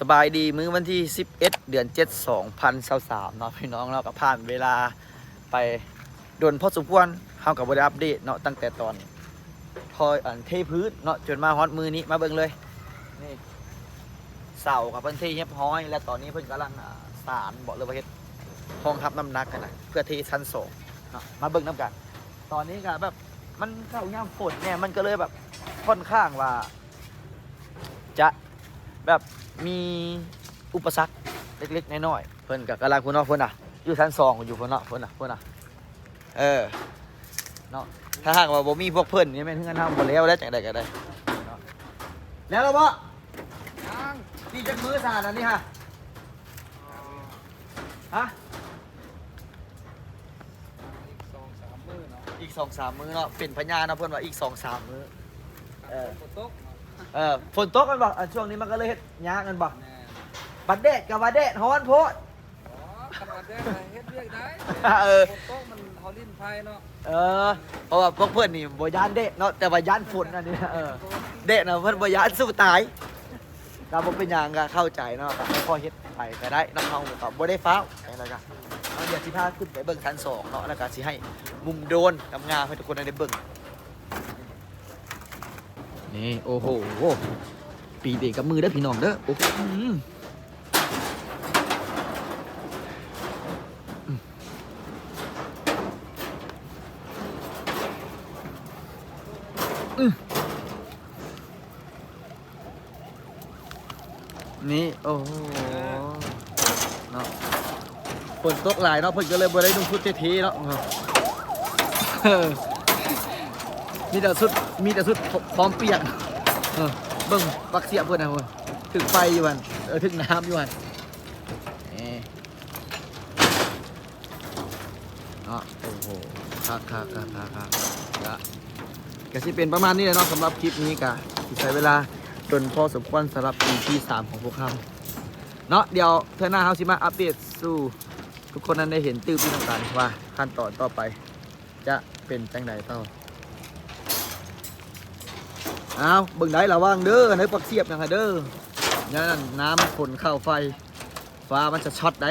สบายดีมื้อวันที่ 11 เดือน 7 2023เนาะพี่น้องเราก็ผ่านเวลาไปโดนพอสมควรเฮากับบ่ได้อัปเดตเนาะตั้งแต่ตอนทอยอันเทพื้นเนาะจนมาฮอดมือนี้มาเบิ่งเลยนี่เสากับเพิ่นเทเรียบร้อย และตอนนี้เพิ่นกำลังอ่าสารบอกเลยว่าเฮ็ดห้องทับน้ำหนักกันนะเพื่อเทชั้นสองเนาะมาเบิ่งน้ำกัน ตอนนี้ก็แบบมันเข้ายามฝนเนี่ยมันก็เลยแบบค่อนข้างว่า จะ แบบมีอุปสรรคเล็กๆน้อยๆเพิ่นกับกำลังพุ่นเนาะเพิ่นอะอยู่ชั้นสองอยู่พุ่นเนาะเพิ่นอะเพิ่นอะเออเนาะถ้าหากว่าบ่มีพวกเพิ่นนี่แม่นเฮือนเฮาบ่แล้วแล้วจังได๋ก็ได้เนาะแล้วล่ะบ่ยังนี่จักมือสานอันนี้ฮะฮะอีกสองสามมือเนาะอีก2-3มื้อเนาะเป็นพญาเนาะเพิ่นว่าอีก2-3มื้อเออ เออฝนตกกันบ่อะช่วงนี้มันก็เลยเฮ็ดยากกันบ่แน่บัดเดดกับบัดเดดฮ้อนโพด อ๋อขนาดแดงไปเฮ็ดเวียกได้เออฝนตกมันเฮาลิ้นไฟเนาะเออ เพราะว่าพวกเพื่อนนี่บ่ยานเดะเนาะแต่ว่าย่านฝนอันนี้เออ เดะนะเพิ่นบ่ยานสู้ตายถ้าบ่เป็นหยังก็เข้าใจเนาะก็พอเฮ็ดไปก็ได้น้ำเฮาก็บ่ได้ฟ้าวไปแล้วก็เอาเดี๋ยวสิพาขึ้นไปเบิ่งชั้นสองเนาะแล้วก็สิให้มุมโดรนกับงามให้ทุกคนได้เบิ่ง นี่โอ้โหปีเด็กกับมือเด้พี่น้องเด้อโอ้โหอืมนี่โอ้โหเนาะฝนตกหลายเนาะเพิ่นก็เลยบ่ได้นุ่งชุดเท่ๆเนาะ มีแต่ชุดมีแต่ชุดพร้อมเปียกเออเบิ่งปักเสียเพิ่อนนะเพิ่นถึงไฟอยู่หั่นเออถึงน้ำอยู่หั่นเนาะโอ้โหคักคักคักคักคักก็ก็สิเป็นประมาณนี้แหละเนาะสำหรับคลิปนี้ก็สิใช้เวลาจนพอสมควรสำหรับ EP 3ของพวกเขาเนาะเดี๋ยวเทอหน้าเฮาสิมาอัปเดตสู่ทุกคนนั้นได้เห็นตื้อพี่น้องกันว่าขั้นตอนต่อไปจะเป็นจังใดต่อ เอาเบิ่งได้ระวังเด้อในปักเสียบนะคะเด้อนั่นน้ำฝนเข้าไฟ ฟ้ามันจะช็อตได้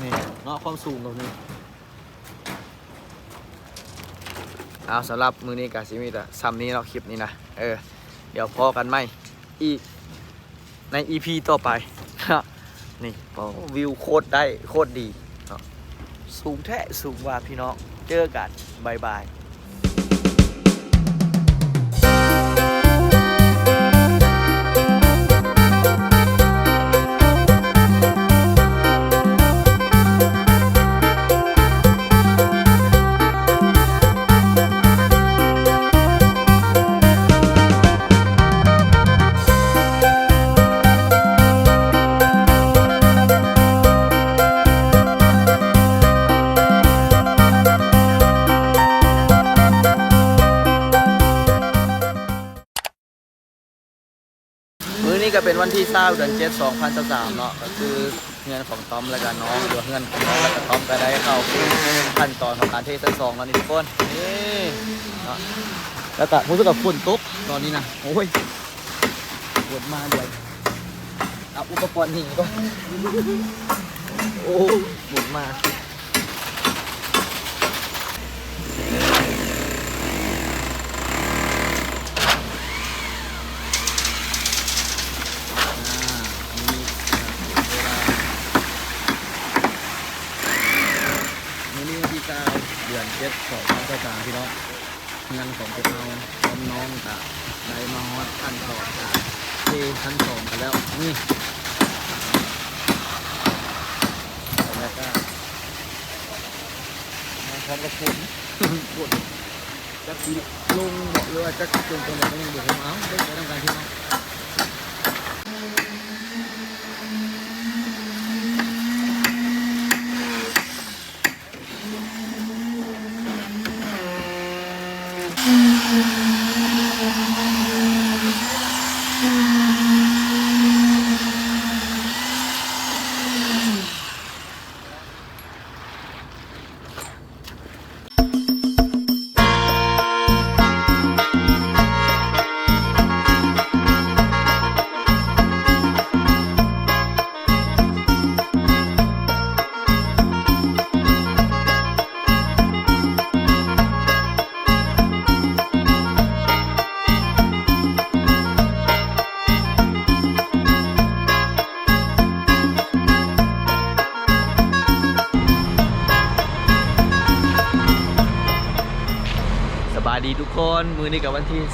นี่เนาะความสูงตรงนี้เอาสำหรับมือนี้กาซิมีแต่ซ้ำนี้เนาะคลิปนี้นะ เออ เดี๋ยวพอกันไหมอีก ใน EP ต่อไป นี่โอ้วิวโคตรได้โคตรดีเนาะสูงแท้สูงว่าพี่น้อง เจอกันบายบาย เป็นวันที่เศร้าเดือนเจ็ดสองพันสามเนาะก็คือเงินของต้อมและกันน้องหรือเงินของน้องและก็ต้อมก็ได้เข้าขั้นตอนของการเทสซองแล้วนี่ทุกคนนี่เนาะแล้วก็รู้สึกกับฝนตกตอนนี้นะโอ้ยฝนมาเดี๋ยเอาอุปกรณ์หนีก็โอ้ฝนมาอ่าอันนี้เวลา วันนี้วันที่เก้า เดือนเจ็ดสองพันสามพี่น้องงานของพวกเราพร้อมน้องกับได้มาฮอดขั้นตอนกับเทขั้นสองกันแล้วนี่แล้วก็มาพร้อมกับผมปวดจักสีลงบอกเลยว่าจักจนตัวไหนก็ยังบอกผมเอาได้ไปทำการที่น้อง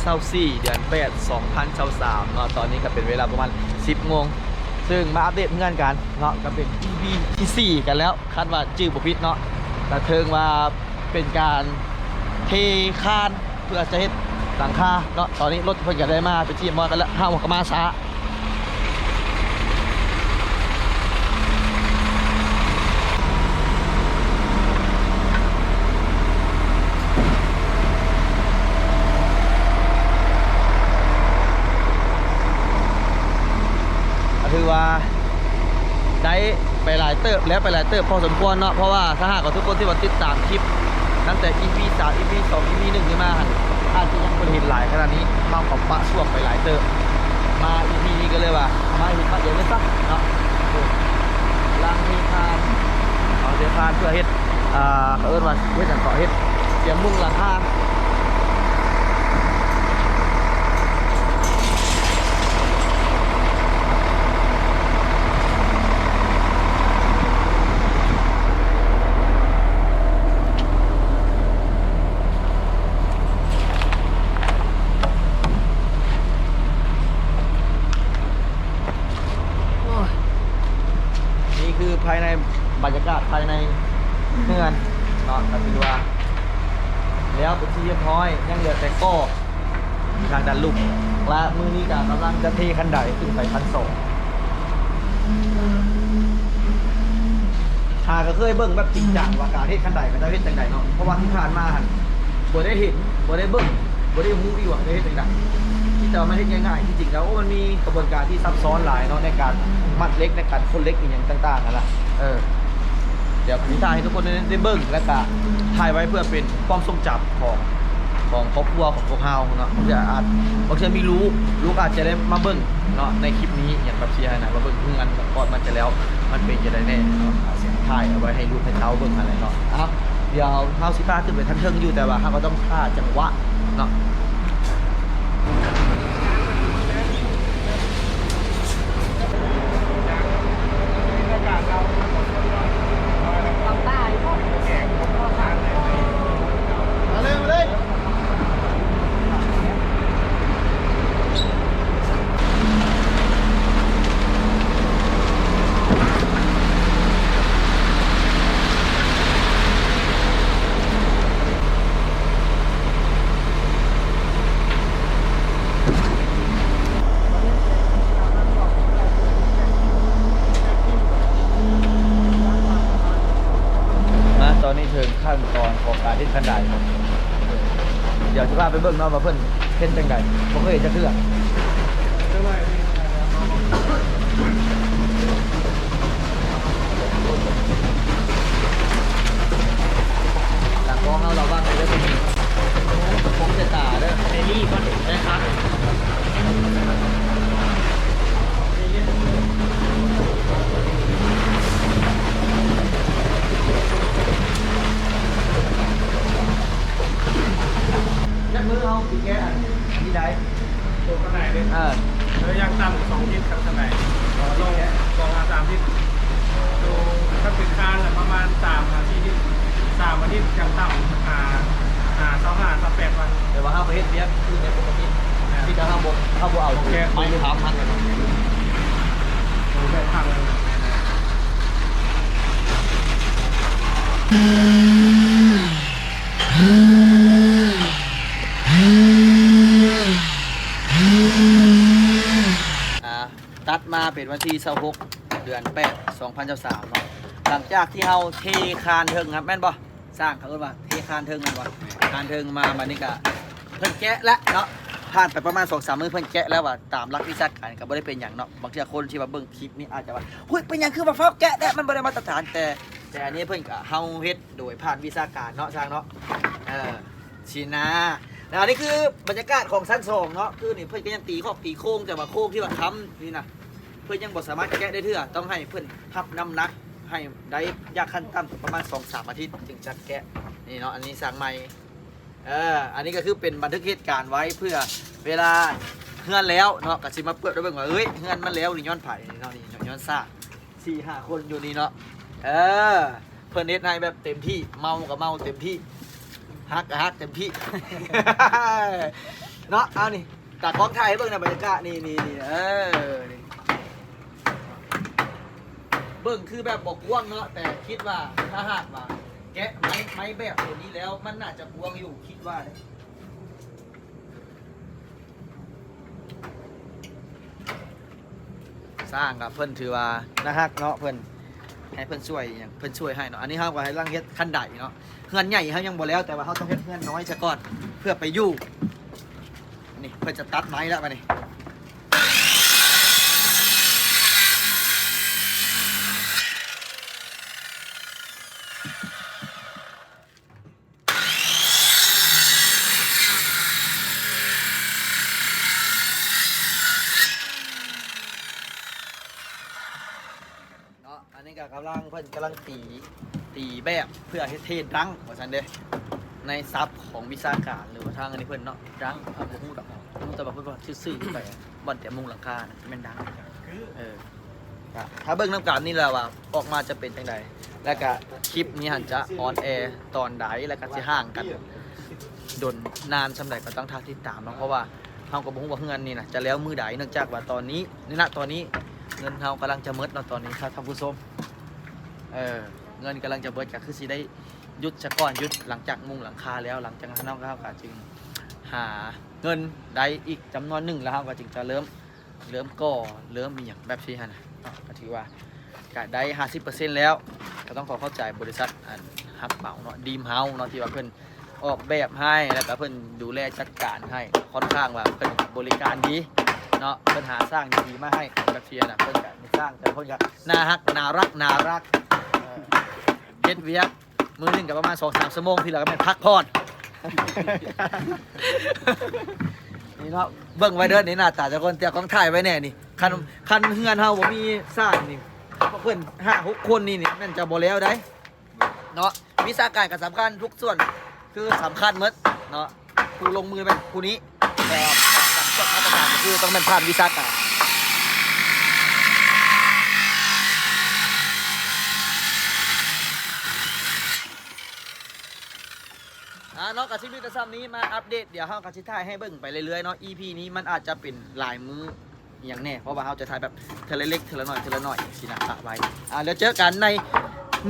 24เดือน8 2023เนาะตอนนี้ก็เป็นเวลาประมาณ 10โมงซึ่งมาอัปเดตงานกันเนาะก็เป็น EP ที่ 4 กันแล้วคาดว่าจื้อบุพิษเนาะแต่เทิงว่าเป็นการเทคานเพื่อจะเฮ็ดหลังคาเนาะตอนนี้รถเพิ่นก็ได้มาเป็นที่มอกันแล้วห้าโมก็มาช้า ก็ถือว่า ได้ไปหลายเติบแล้วไปหลายเติบพอสมควรเนาะเพราะว่าถ้าหากว่าทุกคนที่มาติดตามคลิปตั้งแต่ EP 3 EP 2 EP 1นี่มาหันอาจจะยังไม่เห็นหลายขนาดนี้มาของปะช่วงไปหลายเติบมา EP นี้ก็เลยว่ามาเห็นมาเดี๋ยวนี้สักเนาะล้างมีคานเอาเสียคานเพื่อเฮ็ดอ่าเอิ้นว่าเฮ็ดจังเกาะเฮ็ดเสียงมุ้งหลังคา โอ้ยนี่คือภายในบรรยากาศภายในเมืองเนาะก็คือว่า แล้วเป็นที่เรียบร้อยยังเหลือแต่ก็ทางดันลุกและมือนี้กกำลังจะเทคันไดขึ้นไปคันสองชาก็เคยเบิ่งแบบจริงจังว่าการเทคันไดมันจะเฮ็ดจังไดเนาะเพราะว่าที่ผ่านมาหันบ่ได้เห็นบ่ได้เบิ่งบ่ได้รู้อีกว่าจะเฮ็ดจังไดที่แต่ว่าไม่ใช่ง่ายๆจริงๆแล้วมันมีกระบวนการที่ซับซ้อนหลายเนาะในการมัดเล็กในการคนเล็กอย่างต่างๆนั่นแหละเออเดี๋ยวพิธายให้ทุกคนได้ได้เบิ้งและก็ถ่ายไว้เพื่อเป็นความทรงจำของ ของครอบครัวของพวกเฮาเนาะบางทีอาจบางทีมีรู้ลูกอาจจะได้มาเบิ้งเนาะในคลิปนี้อย่างแบบเชียร์นะมาเบิ้งเพื่อนก่อนมันจะแล้ว มันเป็นจะได้แน่เนาะเสียงถ่ายเอาไว้ให้ลูกให้เต้าเบิ้งอะไรเนาะเอ้าเดี๋ยวเฮาสิพาขึ้นไปทันเทิงอยู่แต่ว่าเฮาก็ต้องฆ่าจังหวะเนาะ มาเลยมาเลยมาตอนนี้ถึงขั้นตอนของการที่ขันไดครับ เดี๋ย วจะพาไปเบิ่งเนาะว่าเพิ่นเห็นจังไดบ่เคยเห็นจะเทื่อหลังกล้องเฮาเราบ้างไปเด้อตรงนี้ผมจะตาเด้อเอลี่ก่อนนะครับยักมือเฮาสิแกอันที่ใด ตัวข้างในเนี่ย เออ แล้วยังต่ำสองทิศครับข้างในลงสองมาสามทิศดูถ้าเป็นคานแหละประมาณสามอาทิตย์สามอาทิตย์ยังต่ำหาหาสองหาสามแปดวัน เดี๋ยวว่าเฮา ไปเฮ็ดเวียคือในปกติที่จะเฮาบ่เฮาบ่เอาโอเคไม่ถามทันกันดูแค่ทางเลยอ่าตัดมาเป็นวันที่26เดือน8 2023เนาะหลังจากที่เฮาเทคานเทิงครับแม่นบ่สร้างเขาเอิ้นว่าเทคานเทิงแม่นบ่คานเทิงมาบัดนี้ก็ พิ่นแกะแล้วเนาะผ่านไปประมาณ2-3มื้อเพิ่นแกะแล้วว่าตามหลักวิชาการก็บ่ได้เป็นหยังเนาะบางทีคนที่ว่าเบิ่งคลิปนี้อาจจะว่าหุ้ยเป็นหยังคือว่าฟ้าแกะแต่มันบ่ได้มาตรฐานแต่ แต่อันนี้เพิ่นก็เฮาเฮ็ดโดยผ่านวิชาการเนาะสร้างเนาะเออชินาแล้วอันนี้คือบรรยากาศของชั้นสองเนาะคือนี่เพิ่นก็ยังตีขอบตีโค้งแต่ว่าโค้งที่ว่าค้ำนี่นะเพื่อนยังบ่สามารถแกะได้เถื่อต้องให้เพื่อนทับน้ำหนักให้ได้ยากขั้นต่ำประมาณ2อสามอาทิตย์จึงจะแกะนี่เนาะอันนี้สั่งใหม่ เอออันนี้ก็คือเป็นบันทึกเหตุการณ์ไว้เพื่อเวลาเฮือนแล้วเนาะก็สิมาเปิดด้วยเบิ่งว่าเอ้ยเฮือนมันแล้วนี่ย้อนไผ่นี่เนาะนี่ย้อนซ่าสี่ห้าคนอยู่นี่เนาะเออเพื่อนเฮ็ดให้แบบเต็มที่เมากับเมาเต็มที่ฮักก็ฮักเต็มที่ เนาะเอานี่ตากล้องถ่ายให้เบิ่งนะบรรยากาศนี่นี่นี่เออนี่เบิ่งคือแบบบอกว่างเนาะแต่คิดว่าถ้าหากว่า แกะไม้ไม้แบบตัวนี้แล้ว มันน่าจะกวงอยู่คิดว่าเนี่ยสร้างกับเพิ่นถือว่านะฮักเนาะเพิ่นให้เพิ่นช่วยอย่างเพิ่นช่วยให้เนาะอันนี้เฮาก็ให้ร่างเฮ็ดขั้นใดเนาะเฮือนใหญ่เฮายังบ่แล้วแต่ว่าเฮาต้องเฮ็ดเฮือนน้อยซะก่อนเพื่อไปอยู่นี่เพิ่นจะตัดไม้แล้วมานี่ เนาะอันนี้ก็กำลังเพิ่นกำลัง ตีตีแบบเพื่อให้เทศดังว่าซั่นเด้ในซับของวิชาการหรือว่าทางอันนี้เพิ่อนเนาะดังเอาบ่ฮู้ดอกฮู้แต่ว่าเพิ่อนว่าซื่อๆไปบ่อนแต่มุงหลังคาน่ะแม่นดังเออก็ถ้าเบิ่งน้ำกันนี่แหละว่าออกมาจะเป็นจังไดแล้วก็คลิปนี้หันจะออนแอร์ตอนใดแล้วก็สิห่างกันดนนานสำใดก็ต้องท่าติดตามเนาะเพราะว่าเฮาก็บ่ฮู้ว่าเฮือนนี่นะจะแล้วมือใดเนื่องจากว่าตอนนี้นี่ณตอนนี้เงินเรากำลังจะเมิดเนาะตอนนี้ครับท่านผู้ชม เออเงินกำลังจะเบิดก็คือสิได้หยุดชะก้อนหยุดหลังจากมุงหลังคาแล้วหลังจากนั้นเราก็จึงหาเงินได้อีกจำนวนหนึ่งแล้วเราก็จึงจะเริ่มเริ่มก่อเริ่มมีอย่างแบบที่ฮะนะเนาะก็ถือว่าก็ได้ห้าสิบเปอร์เซ็นต์แล้วก็ต้องขอเข้าใจบริษัทอันฮับเหมาเนาะดีมเฮาเนาะที่ว่าเพิ่นออกแบบให้แล้วก็เพิ่นดูแลจัดการให้ค่อนข้างว่าเพิ่นบริการดีเนาะเพิ่นหาสร้างดีๆมาให้แบบเทียนะเพิ่นก็สร้างแต่เพิ่นก็น่าฮักน่ารักน่ารัก เฮ็ดเวียกมือหนึ่งก็ประมาณ2-3ชั่วโมงที่เหลือก็แม่นพักผ่อน นี่เนาะเบิ่งไว้เด้อนี่หน้าตาเจ้าคนเตียกองถ่ายไว้แน่นี่คันคันเฮือนเฮาบ่มีสร้างนี่เพิ่อน5 6คนนี่นี่แม่นจะบ่แล้วได้เนาะวิชาการก็สำคัญทุกส่วนคือสำคัญหมดเนาะผู้ลงมือเป็นผู้นี้แต่การจดมาตรฐานก็คือต้องเป็นผ่านวิชาการ เนาะกับชีวิตซ้ำนี้มาอัปเดตเดี๋ยวเฮากับชิถ่ายให้เบิ่งไปเรื่อยๆเนาะ EP นี้มันอาจจะเป็นหลายมืออย่างแน่ เพราะว่าเฮาจะถ่ายแบบเทลเล็กเทลน้อยเทลน้อยสินะฝากไว้อ่าแล้วเจอกันใน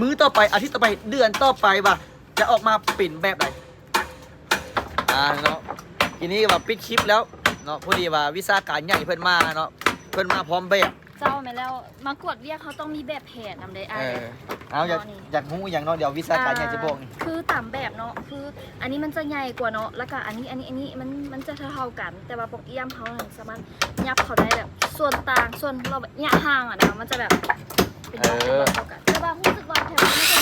มื้อต่อไปอาทิตย์ต่อไปเดือนต่อไปว่าจะออกมาเป็นแบบไหนอ่าเนาะทีนี้ว่าปิดคลิปแล้วเนาะพอดีว่าวิชาการใหญ่เพิ่นมาเนาะเพิ่นมาพร้อมแบบ เจ้าแม่แล้วมากวดเรียกเขาต้องมีแบบแผนนำได้เออ้ายอเอาอยากอ๋อนี่ อยากรู้อย่างเนาะเดี๋ยววิชาการใหญ่จะบอกนี่คือตามแบบเนาะคืออันนี้มันจะใหญ่กว่าเนาะแล้วก็อันนี้อันนี้อันนี้มันมันจะเท่าๆกัน แต่ว่าปกเอี้ยมเขาเนี่ยสามารถยับเขาได้แบบส่วนต่างส่วนเราแบบเนี่ยห่างอะนะมันจะแบบเป็นแบบเท่ากันแต่ว่ารู้สึกว่าแถวนี้มันจะ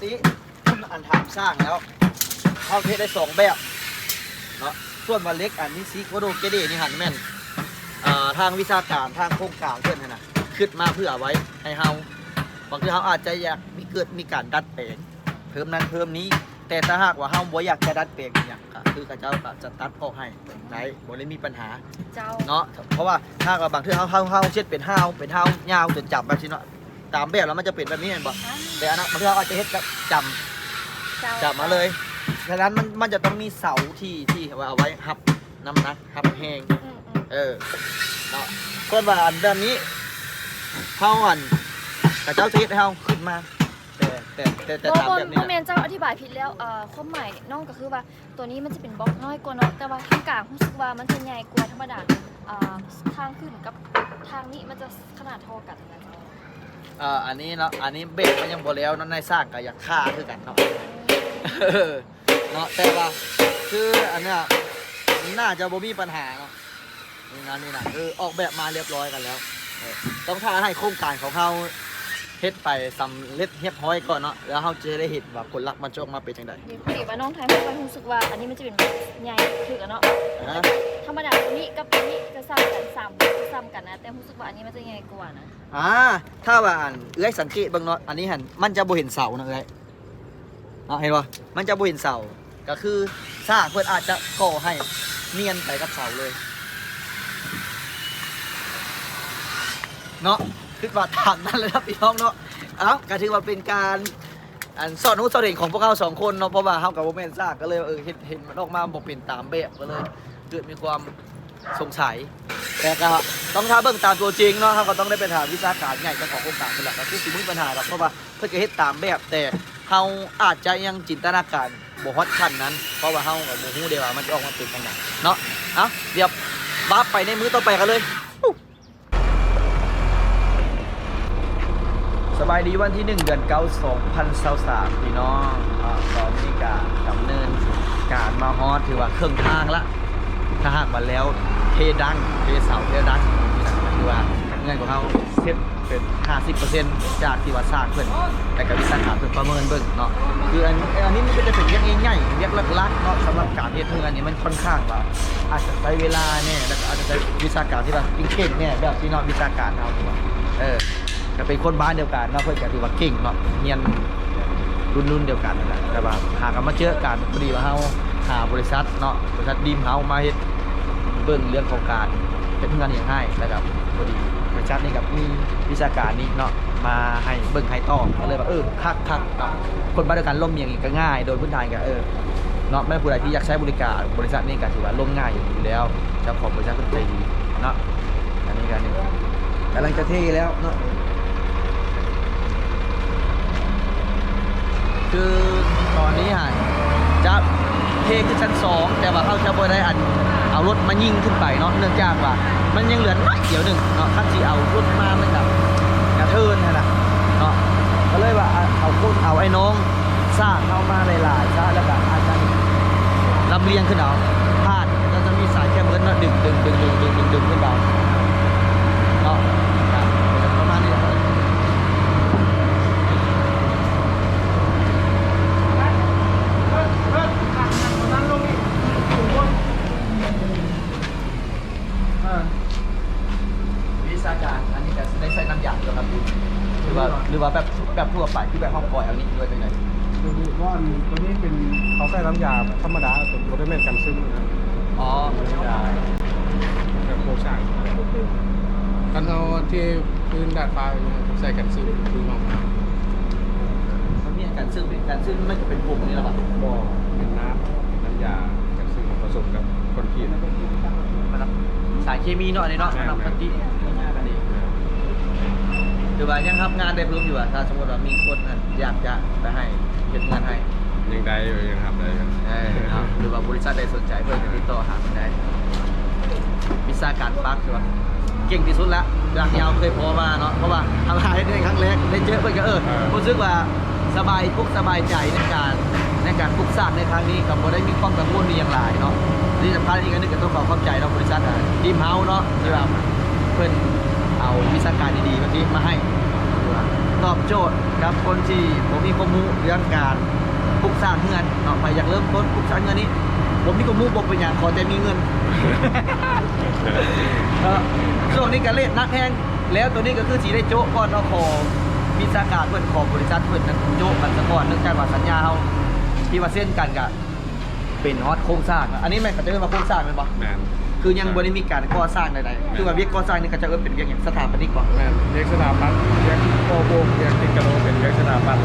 ปกติอันถามสร้างแล้วเขาเทศได้สองแบบเนาะส่วนวันเล็กอันนี้ซีโคโดเกเดนี่หันแม่นอ่าทางวิชาการทางโครงการเพื่อนนนะขึ้นมาเพื่อเอาไว้ให้เฮาบางทีเฮาอาจจะอยากมีเกิดมีการดัดแปลงเพิ่มนั้นเพิ่มนี้ แต่ถ้าหากว่าเฮาบ่อยากจะดัดแปลงอหย่างก็คือเขาเจ้าก็จะตัดออกให้ได้บ่ได้มีปัญหาเจ้าเนาะเพราะว่าถ้ากับบางทีเฮาเฮาเฮาเช็ดเป็นห้าวเป็นห้าวยาวจนจับแบบนี้เนาะ ตามแบบแล้วมันจะเป็นแบบนี้เห็นบ่อ่าแต่อันนั้นบางทีเราอาจจะเฮ็ดแบบจำเจ้าจับมาเลยฉะนั้นมันมันจะต้องมีเสาที่ที่ว่าเอาไว้หับน้ำหนักหับแหงอืมอืมเออเนาะเพื่อนว่าอันแบบนี้เฮาอันกับเจ้าชีวิตให้เฮาขึ้นมาแต่แต่แต่แต่โบตามโบแบบโบนี้แมนะนเจ้าอธิบายผิดแล้วเอ่อความหมายน้องก็คือว่าตัวนี้มันจะเป็นบล็อกน้อยกว่าเนาะแต่ว่าทางกลางรู้สึกว่ามันจะใหญ่กว่าธรรมดาอ่าทางขึ้นกับทางนี้มันจะขนาดเท่ากันนะ เจ้าเอ่ออันนี้เนาะอันนี้เบรกมันยังบ่แล้วเนาะในสร้างก็อยากฆ่าคือกันเนาะเออเนาะแต่ว่าคืออันเนี้ยน่าจะบ่มีปัญหาเนาะนี่นะนี่นะคือออกแบบมาเรียบร้อยกันแล้วเออต้องทาให้โครงการของเขาเฮ็ดไปสำเร็จเรียบร้อยก่อนเนาะแล้วเขาจะได้เห็นว่าผลลัพธ์มันจะออกมาเป็นจังไดเดี๋ยวพอดีว่าน้องไทยไม่ค่อยรู้สึกว่าอันนี้มันจะเป็นใหญ่ถือกันเนาะฮะธรรมดาตัวนี้กับตัวนี้จะซ้ำกันซ้ำจะซ้ำกันนะแต่รู้สึกว่าอันนี้มันจะใหญ่กว่านะ อ่าถ้าว่าอันเอื้อยสังเกตเบิ่งเนาะอันนี้หันมันจะบ่เห็นเสานะเอื้อยเนาะเห็นบ่มันจะบ่เห็นเสาก็คือสร้างเพิ่นอาจจะก่อให้เนียนไปกับเสาเลยเนาะคือว่าตามนั้นเลยครับพี่น้องเนาะเอ้าก็ถือว่าเป็นการอันสอนรู้สอนเห็นของพวกเราสองคนเนาะเพราะว่าเฮากับโมเมนซาก็เลยเออเห็นเห็นมันออกมาบอกเป็นตามแบบก็เลย เกิดมีความ สงสัย แต่ก็ต้องท้าเบิ่งตามตัวจริงเนาะครับก็ต้องได้ไปถามวิชาการใหญ่เจ้าของโครงการเป็นหลักก็คือสิมีปัญหาหรอกเพราะว่าเพื่อจะเฮ็ดตามแบบแต่เฮาอาจจะยังจินตนาการบ่ฮอดขั้นนั้น เพราะว่าเฮากับบ่ฮู้เดียวว่ามันจะออกมาเป็นจังไดเนาะเอ้าเดี๋ยวบ้าไปในมื้อต่อไปกันเลยสบายดีวันที่ 1 เดือน9 2023พี่น้องอ่าตอนนี้ก็ดำเนินการมาฮอดถือว่าเครื่องทางละ ถ้าหากมาแล้วเทดังเทเสาเทดังนี่นะคือว่าเงินของเขาเซ็ตเป็น50%จากที่ว่าสร้างเพิ่นแต่กับวิสาขาเพิ่นประเมินเบิ่งเนาะคืออันอันนี้มันก็จะเป็นเรื่องง่ายๆเรียกลักๆเนาะสำหรับการเฮ็ดเฮือนนี่มันค่อนข้างว่าอาจจะใช้เวลาเนี่ยแล้วก็อาจจะใช้วิชาการที่ว่าเก่งๆเนี่ยแบบที่เนาะวิชาการเฮาที่ว่าเออก็เป็นคนบ้านเดียวกันเนาะเพิ่อนก็ถือว่าเก่งเนาะเรียนรุ่นรุ่นๆเดียวกันนั่นแหละแต่ว่าหากมาเจอกันพอดีว่าเฮาาบริษัทเนาะบริษัทดีมเฮามาเฮ็ดเบิ่งเรื่องของการเป็นงานอย่างให้แล้วก็พอดีบริษัทนี้กับมีวิชาการนี้เนาะมาให้เบิ่งให้ต่อก็เลยว่าเออคักคักคนบ้านเดียวกันล่มเมียงอีกก็ง่าย โดยพื้นฐานก็เออเนาะไม่ผู้ใดที่อยากใช้บริการบริษัทนี้ก็ถือว่าล่มง่ายอยู่แล้วเจ้าของบริษัทก็ใจดีเนาะอันนี้ก็นี่กำลังจะเทแล้วเนาะคือตอนนี้ฮะจะ เทขึ้นชั้นสองแต่ว่าเขาจะบ่ได้อันเอารถมายิงขึ้นไปเนาะเนื่องจากว่า มันยังเหลือน้อยเดียวหนึ่งเนาะขั้นที่เอารถมามันแบบกระเทินนะนะเนาะก็เลยว่าเอาเอาคนเอาไอ้น้องสร้างเข้ามาหลายๆซะแล้วก็อาจจะลำเลียงขึ้นเอาพาดแล้วจะมีสายแคมเบิร์เนาะดึงดึงดึงดึงดึงดึงดึงขึ้นเอานาะครับประมาณนี้ครับ นั้นลงอีกถึงบนอ่า วิชาการอันนี้จะได้ใช้น้ำยางสำหรับดูหรือว่าหรือว่าแบบแบบทั่วไปที่แบบห้องปล่อยเอานี้ด้วยเป็นไง ดูดูว่าอันตัวนี้เป็นเขาใส่ น้ำยาธรรมดาตัวโมเดลแมนกันซึมนะอ๋อ น้ำยาแบบโครงสร้างกันเอาที่พื้นดาดฟ้าเนี่ยใส่กันซึมพื้นห้องน้มันมีการซึ่งการซึ่งไม่จะเป็นปุ่มนี่หรอปะำบ่อเป็นน้ำน้ำยากันซึมผสมกับคอนกรีตมันสายเคมีเนาะอันนี้เนาะใช่สำหรับปฏิง่ายๆกันดีหรือว่ายังรับงานได้เพิ่มอยู่อะถ้าสมมติว่ามีคนอะอยากจะไปให้เฮ็ดงานให้ ยังได้อยู่ยังทำได้อยู่เออเอาหรือว่าบริษัทใดสนใจเพิ่มจะติดต่อหามันได้วิชาการปักใช่ปะเก่งที่สุดละอยากยาวเคยพอมาเนาะเพราะว่าทำงานในครั้งแรกได้เจอเพิ่นก็เออรู้สึกว่าสบายปุกสบายใจในการในการปลุกสร้างในครั้งนี้กับบ่ได้มีความกังวลมีอย่างหลายเนาะที่สำคัญอีกอันหนึงก็ต้องขอเข้าใจเนาะบริษัทดีมเฮาเนาะที่แบบเพิ่นเอาวิชาการดีๆแบบนี้มาให้ตอบโจทย์กับคนที่ผมมีความรู้เรื่องการ ปลุกสร้างเงินเนาะใครอยากเริ่มต้นปลุกสร้างเงินนี้ ผมมีความรู้บอกเป็นอย่างขอแต่มีเงินเออช่วงนี้ก็เล่นนักแห้งแล้วตัวนี้ก็คือสีได้โจ๊กก่อนเอาขอมีสาการเพื่อนขอบริษัทเพื่อนนั้นโจ๊กกันซะก่อนเนื่องจากว่าสัญญาเขาที่ว่าเส้นกันกับเป็นฮอตโครงสร้างอะอันนี้แม่งก็จะเรียกว่าโครงสร้างเป็นปะแมนคือยังบริมีการก่อสร้างใดๆคือว่าเวียกก่อสร้างนี่ก็จะเอิ้นเป็นเวียกอย่างสถาปนิกปะแมนเรียกสถาปัตย์เรียกโปโบเรียกติกกะโลเป็นเรียกสถาปัตย์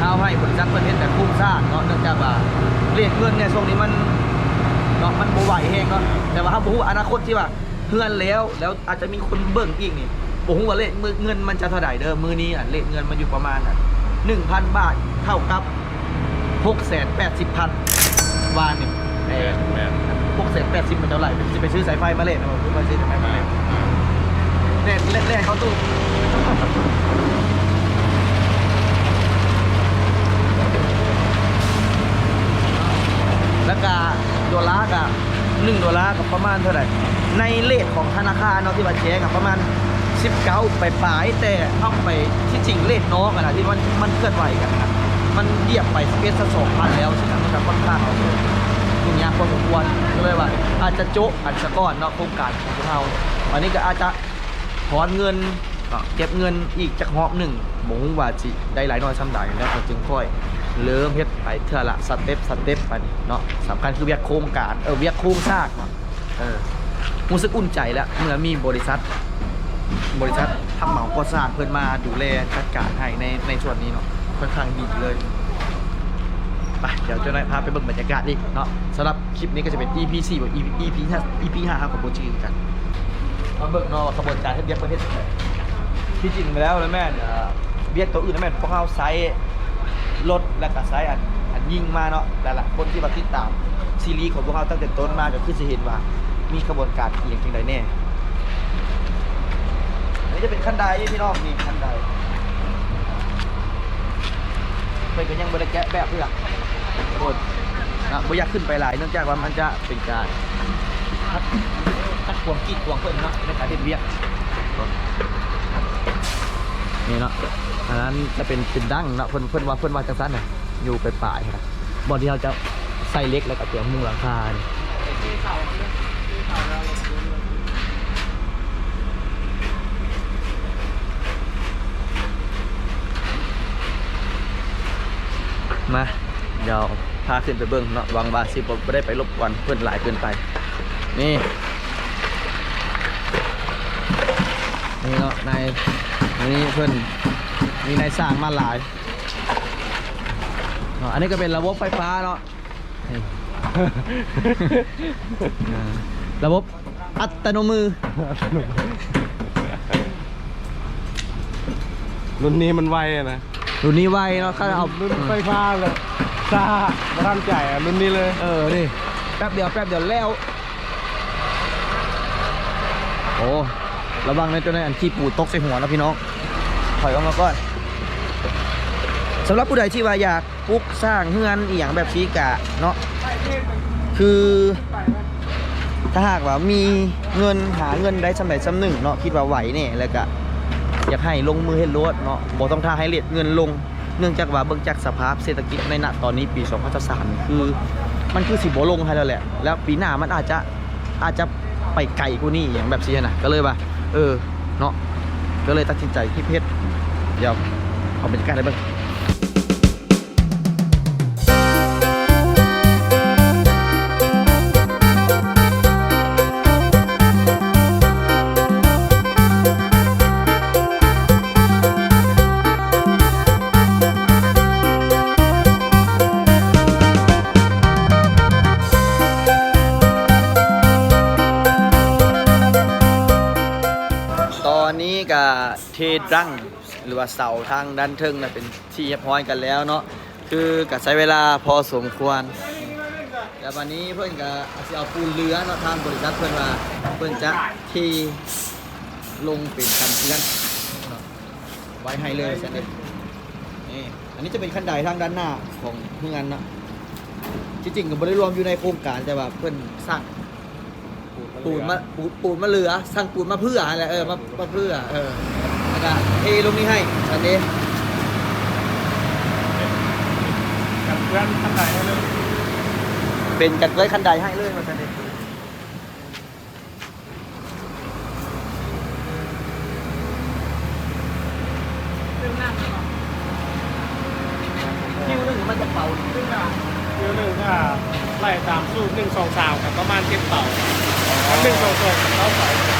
ครงสร้างถ้าให้บริษัทเพื่อนเห็นแต่โครงสร้างเนาะเนื่องจากว่าเรียกเงินเนี่ยช่วงนี้มันเนาะมันบ่ไหวเองเนาะแต่ว่าเขาบอกว่าอนาคตที่ว่าเฮือนแล้วแล้วอาจจะมีคนเบิ่งอีกนี่ผมว่าเลขมือเงินมันจะเท่าไหร่เด้อมือนี้อะเลขเงินมันอยู่ประมาณอะหนึ่งพันบาทเท่ากับหกแสนแปดสิบพันวานนี่แมนแมนหกแสนแปดสิบมันเท่าไหร่จะไปซื้อสายไฟมาเล่นนะผมไปซื้อสายไฟมาเล่นเล่นเล่นเล่นเขาตู้ แล้วก็ดอลลาร์กับหนึ่งดอลลาร์กับประมาณเท่าไหร่ ในเลทของธนาคารเนาะที่บัตรแจ้งกับประมาณ19ไปปลายแต่เข้าไปที่จริงเลทน้องอะนะที่มันมันเคลื่อนไหวกันนะมันเหยียบไปสเปซสองพันแล้วฉะนั้นมันจะค่อนข้างยุ่งยากพอสมควรก็เลยว่า อาจจะโจ๊ะอันสะก้อนเนาะโครงการของพวกเราวันนี้ก็อาจจะถอนเงินเอ่อเก็บเงินอีกจากหอบหนึ่งหมงว่าจิได้หลายน้อยซ้ำใดแล้วก็จึงค่อย เริ่มเฮ็ดไปเท่าละสเต็ปสเต็ปไปเนาะสำคัญคือเวียกโครงการเออเวียกโครงสร้างเนาะเออรู้สึกอุ่นใจแล้วเมื่อมีบริษัท บริษัททำเหมาก่อสร้างเพื่อนมาดูแลจัดการให้ในในส่วนนี้เนาะค่อนข้างดีเลยไปเดี๋ยวจะได้พาไปเบิ่งบรรยากาศอีกเนาะสำหรับคลิปนี้ก็จะเป็น EP 4กับ EP EP 5 EP 5ครับของโบจีกันมาเบิ่งเนาะขบวนการเฮ็ดเวียกประเทศทยที่จริงไปแล้วแล้วแม่เอ่อเวียกตัวอื่นนะแม่พวกเขาไซส์ รถและก็ไซส์อันอันยิ่งมาเนาะแต่ละคนที่มาติดตามซีรีส์ของพวกเขาตั้งแต่ต้นมาก็คือจะเห็นว่ามีขบวนการอีย่างจริงใดแน่อันนี้จะเป็นขั้นใดพี่น้องนี่ขั้นใดเพื่อนก็ยังบริแกะแบบเพื่อนโคนนะไม่อยากขึ้นไปหลายเนื่องจากว่ามันจะเป็นการคัดคัดความกีดความเพื่อนเนาะในการเฮ็ดเวียก นี่เนาะอันนั้นจะเป็นเป็นดั้งเนาะเพื่อนเพื่อนว่าเพื่อนว่าจังสั้นน่ะอยู่ไปป่ายครับบอนที่เราจะใส่เล็กแล้วก็เตรียมมุงหลังคานี่มาเดี๋ยวพาขึ้นไปเบิ้งเนาะวางบาสิบไม่ได้ไปรบกวนเพื่อนหลายเกินไป นี่ นี่เนาะในายนี่เพื่อนมีนายสร้างมาหลายเนาะอันนี้ก็เป็นระบบไฟฟ้าเนาะนี่อ่าระบบอัตโนมือ รุ่นนี้มันไวอะนะรุ่นนี้ไวเนาะเขาเอารุ่นไฟฟ้าเลยซาประทันใจอะรุ่นนี้เลย เออนี่แป๊บเดียวแป๊บเดียวแล้วโอ้ระวังในตัวในอันขี้ปูตกใส่หัวนะพี่น้อง ถอยออกมาก่อนสำหรับผู้ใดที่ว่าอยากปลุกสร้างเฮือนอีหยังแบบซีกะเนาะคือถ้าหากว่ามีเงินหาเงินได้สำเร็จสำหนึ่งเนาะคิดว่าไหวเนี่ยแล้วก็อยากให้ลงมือเฮ็ดรถเนาะบ่ต้องท่าให้เลทเงินลง เนื่องจากว่าเบิ่งจากสภาพเศรษฐกิจในณตอนนี้ปี2023คือ มันคือสิบ่ลงให้แล้วแหละ แล้วปีหน้ามันอาจจะอาจจะไปไกลกว่านี้อย่างแบบซีนะก็เลยว่า เออเนาะก็เลยตัดสินใจที่เพชร เดี๋ยวเอาบรรยากาศได้เบิ่งตอนนี้กับเทรัง หรือว่าเสาทางด้านเทิงนะเป็นที่เรียบร้อยกันแล้วเนาะคือกับใช้เวลาพอสมควรแต่วันนี้เพื่อนกับอาจะเอาปูนเรือเนาะทางบริษัทเพื่อนว่าเพื่อนจะที่ลงเป็นกันเพื่อนไว้ให้เลยเสร็จเลยนี่อันนี้จะเป็นขั้นใดทางด้านหน้าของเพื่อนนะที่จริงก็ไม่ได้รวมอยู่ในโครงการแต่ว่าเพื่อนสร้างปูนมาปูนมาเหลือสั่งปูนมาเพื่ออะไรเออมามาเพื่อเออ แล้วก็เทลงนี้ให้อันนี้กับเพื่อนท่านไหนให้เลยเป็นจัดไว้คันใดให้เลยมาอันนี้คิวหนึงมันจะเป่าขึ้นมาเดี๋ยวหนึ่งก็ไล่ตามสูตรหนึ่งสองสามกับประมาณเจ็ดเต่าหนึ่งสองสองกับเต่าใส่อัน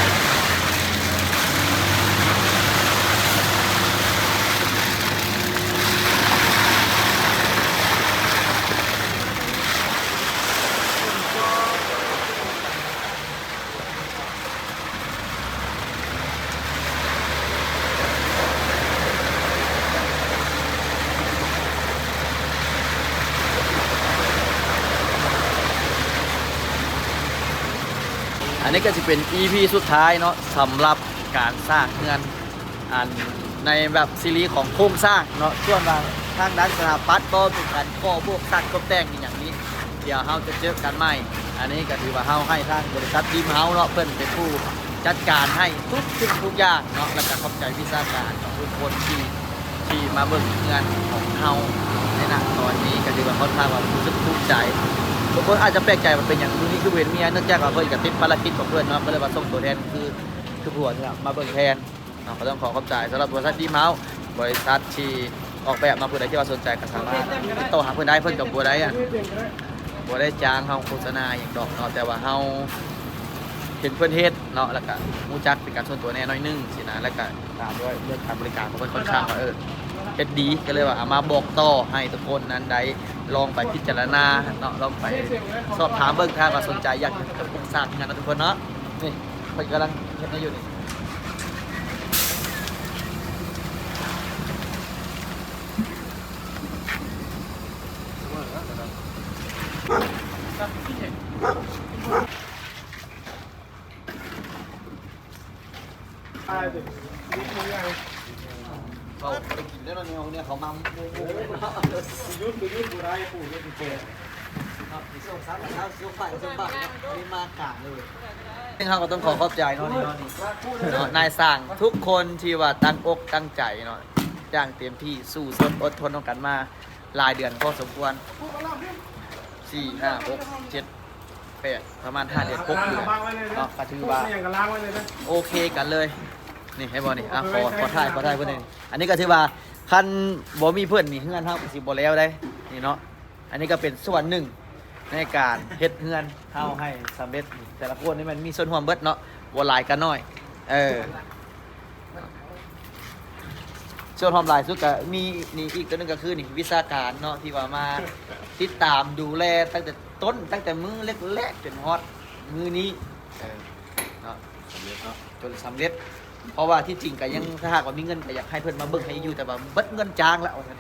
ก็จะเป็น EP สุดท้ายเนาะสำหรับการสร้างเงินอันในแบบซีรีส์ของโครงสร้างเนาะส่วนทางทางด้านสถาปัตย์ก็เป็นการก่อพวกตัดก็แต่งอย่างนี้ เดี๋ยวเราจะเจอกันใหม่ อันนี้ก็ถือว่าเราให้ทางบริษัทดีมเฮาเนาะเพิ่นเป็นผู้จัดการให้ทุกสิ่งทุกอย่างเนาะแล้วก็ขอบใจวิชาการของทุกคนที่ที่มาเบิ่งงานของเฮาในณตอนนี้ก็ถือว่าค่อนข้างว่ารู้สึกภูมิใจ บางคนอาจจะแปลกใจว่าเป็นอย่างนี้คือเวนเมียเนื่องจากว่าเพิ่นกับติดภารกิจของเพื่อนเนาะก็เลยมาส่งตัวแทนคือคือผัวเนี่ยมาเบิ่งแทนเนาะก็ต้องขอขอบใจสำหรับบริษัทดีมเฮาบริษัทที่ออกแบบเนาะผู้ใดที่ว่าสนใจก็สามารถติดต่อหาเพิ่อนได้เพิ่อนกับบัวได้อะบัวได้จ้างเฮาโฆษณาอย่างดอกเนาะแต่ว่าเฮาเห็นเพิ่อนเฮ็ดเนาะแล้วก็รู้จักเป็นการส่วนตัวแน่น้อยนึงสินะแล้วก็ตามด้วยเรื่องการบริการของเพิ่อนค่อนข้างว่าเออ จะดีก็เลยว่าเอามาบอกต่อให้ทุกคนนั้นได้ลองไปพิจารณาเนาะลองไปสอบถามเบิ่งถ้าว่าสนใจอยากจะปรึกษางานนะทุกคนเนาะนี่เพิ่นกำลังเฮ็ดให้อยู่นี่ ใช่สินี่คือยัง เขาไปกินแล้วเนี่ยเนี่ยเขามาโมโมเลยเนาะ ยุดคือยุดบุไรปู่ยุดเปิด ครับมีส่งสามกับเท้าส่งฝ่ายส่งฝ่ายมีมากาเลย ซึ่งเขาก็ต้องขอขอบใจเนาะนี่เนาะนี่เนาะนายสั่งทุกคนที่ว่าตั้งอกตั้งใจเนาะจ้างเต็มที่สู้สดอดทนต้องกันมาหลายเดือนพอสมควรสี่ห้าหกเจ็ดแปดประมาณห้าเดือนหกเดือนล้างไว้เลยนะเนาะก็ถือว่าอย่างก็ล้าโอเคกันเลยนี่ให้บอนี่อะขอขอถ่ายขอถ่ายเพื่อนนี่อันนี้ก็ถือว่าคันบ่มีเพื่อนนี่เฮือนเฮาก็สิบ่แล้วได้นี่เนาะอันนี้ก็เป็นส่วนหนึ่ง ในการเฮ็ดเฮือนเฮาให้สำเร็จแต่ละคนนี่มันมีส่วนร่วมเบิดเนาะบ่หลายกันน้อย เออส่วนความหลายสุดก็มีนี่อีกตัวหนึงก็คือนี่วิชาการเนาะที่ว่ามาติดตามดูแลตั้งแต่ต้นตั้งแต่มือแรกๆจนฮอดมือนี้เออเนาะสำเร็จเนาะจนสำเร็จ เพราะว่าที่จริงก็ยังถ้าหากว่ามีเงินก็อยากให้เพิ่นมาเบิ่งให้อยู่แต่ว่าเบิดเงินจ้างแล้วเอาซั่น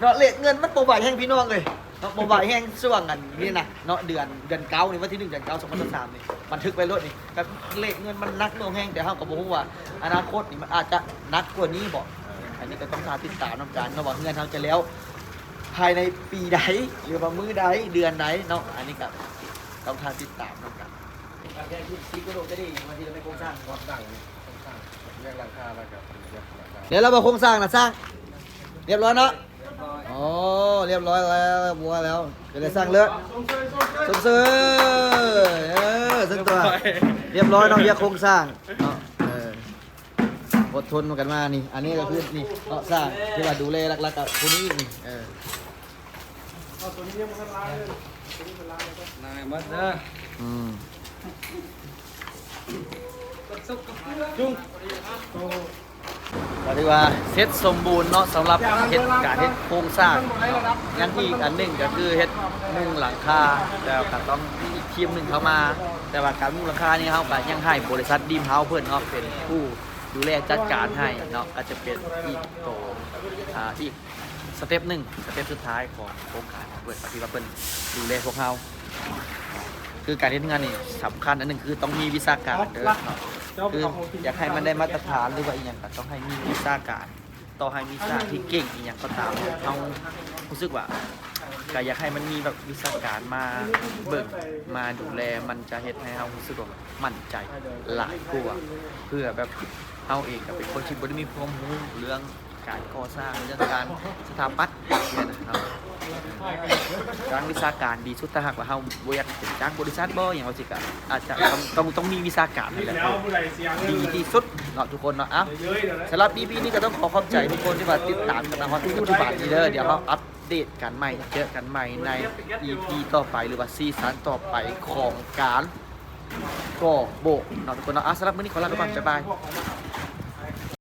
เนาะเลขเงินมันบ่ไหวแห้งพี่น้องเลย เนาะบ่ไหวแห้งช่วงกันนี่นะเนาะเดือนเดือนเก้านี่วันที่หนึ่งเดือนเก้าสองพันสิบสามนี่บันทึกไปรถนี่ก็เลขเงินมันนักหน่วงแห้งแต่เฮาก็บ่ฮู้ว่า อนาคตนี่มันอาจจะหนักกว่านี้บ่อันนี้ก็ต้องตามติดตามนํกันเนาะว่าเงินเฮาจะแล้ว ภายในปีใดหรือว่ามื้อใดเดือนใดเนาะอันนี้ก็ต้องทางติดตามนํกันการแก้ที่ซีกระโดดก็ดีบางทีเราไม่โครงสร้างวัดดังนี่ต้องสร้างแยกหลังคาแล้วกับแยกหลังคาเดี๋ยวเรามาโครงสร้างนะสร้าง เรียบร้อยเนาะเรียบร้ อยอ๋อเรียบร้อยแล้วบัวแล้วเดี๋ยวจะสร้างเลือดส้มเซยส้มเซยสมเสยเออซึ่งตัวเรียบร้อยเนาะเรียกโครงสร้างเนาะเอออดทนมากันมานี่ อันนี้ก็คือนี่เนาะสร้างที่ว่าดูแลหลักๆกับคนนี้นี่เออเอาตัวนี้ยังไม่ล้างเลยตัวนี้เป็นล้างเลยก็นายมัดเด้ออืมจุ้ง ก็ถือว่าเซตสมบูรณ์เนาะสำหรับเฮ็ดการเฮ็ดโครงสร้างเนางั้นที่อีกอันหนึ่งก็คือเฮ็ดมุงหลังคาแต่ก็ต้องมีอีกทีมหนึ่งเข้ามา แต่ว่าการมุงหลังคานี่เขาก็ยังให้บริษัทดีมเฮาเพิ่อนเนาะเป็นผู้ดูแลจัดการให้เนาะก็จะเป็นอีกโตอ่าอีกสเต็ปหนึ่งสเต็ปสุดท้ายของโครงการเปิดปฏิบัติเพิ่นดูแลพวกเฮาคือการเฮ็ดงานนี่สำคัญอันหนึ่งคือต้องมีวิชาการเด้อะ คือของกินอยากให้มันได้มาตรฐานหรือว่าอีกอย่างก็ต้องให้มีวิชาการต่อให้มีวิชาที่เก่งอีกอย่างก็ตามเขารู้สึกว่าก็อยากให้มันมีแบบวิชาการมาเบิกมาดูแลมันจะเฮ็ดให้เรารู้สึกว่ามั่นใจหลายกว่าเพื่อแบบเราเองก็เป็นคนที่บ่ได้มีความรู้เรื่องการก่อสร้างเรื่องการสถาปัตย์เนี่ยนะครับ ทางวิชาการดีสุดถ้าหากว่าเฮาบ่อยากเป็นจ้างบริษัทบ่อย่างว่าสิก็อาจจะต้องต้องต้องมีวิชาการให้แหละแล้วผู้ใดเสียงดีที่สุดเนาะทุกคนเนาะอ้าเยอะเดี๋ยวสำหรับ EP นี้ก็ต้องขอขอบใจทุกคนที่มาติดตามกันนะฮอตปัจจุบันนี้เด้อเดี๋ยวเราอัปเดตกันใหม่เจอกันใหม่ใน EP ต่อไปหรือว่าซีซั่นต่อไปของการก่อโบกเนาะทุกคนเนาะอะสำหรับมื้อนี้ขอลาไปก่อนบ๊ายบาย